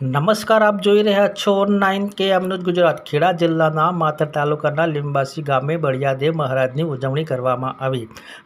નમસ્કાર, આપ જોઈ રહ્યા છો નાઇન કે અમનુજ ગુજરાત. ખેડા જિલ્લાના માતર તાલુકાના લીંબાસી ગામે બળિયાદેવ મહારાજની ઉજવણી કરવામાં આવી.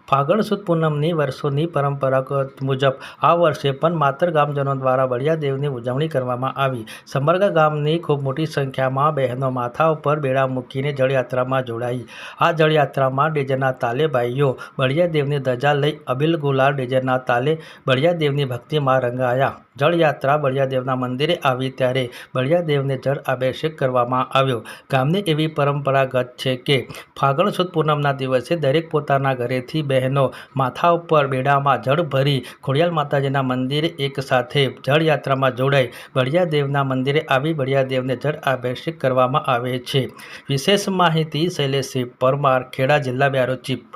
ફાગણ સુદ પૂનમની વર્ષોની પરંપરાગત મુજબ આ વર્ષે પણ માતર ગામજનો દ્વારા બળિયાદેવની ઉજવણી કરવામાં આવી. સમર્ગ ગામની ખૂબ મોટી સંખ્યામાં બહેનો માથા ઉપર બેડા મૂકીને જળયાત્રામાં જોડાઈ. આ જળયાત્રામાં ડેજરના તાલે ભાઈઓ બળિયાદેવની ધજા લઈ અબિલ ગુલાલ ડેજરના તાલે બળિયાદેવની ભક્તિમાં રંગાયા. જળયાત્રા બળિયાદેવના મંદિરે આવી ત્યારે બળિયાદેવને જળ અભિષેક કરવામાં આવ્યો. ગામની એવી પરંપરાગત છે કે ફાગણ સુદ પૂનમના દિવસે દરેક પોતાના ઘરેથી બહેનો માથા ઉપર બેડામાં જળ ભરી ખોડિયાલ માતાજીના મંદિરે એક સાથે જળયાત્રામાં જોડાઈ બળિયાદેવના મંદિરે આવી બળિયાદેવને જળ અભિષેક કરવામાં આવે છે. વિશેષ માહિતી શૈલેષ પરમાર ખેડા, જિલ્લા બ્યારો ચીફ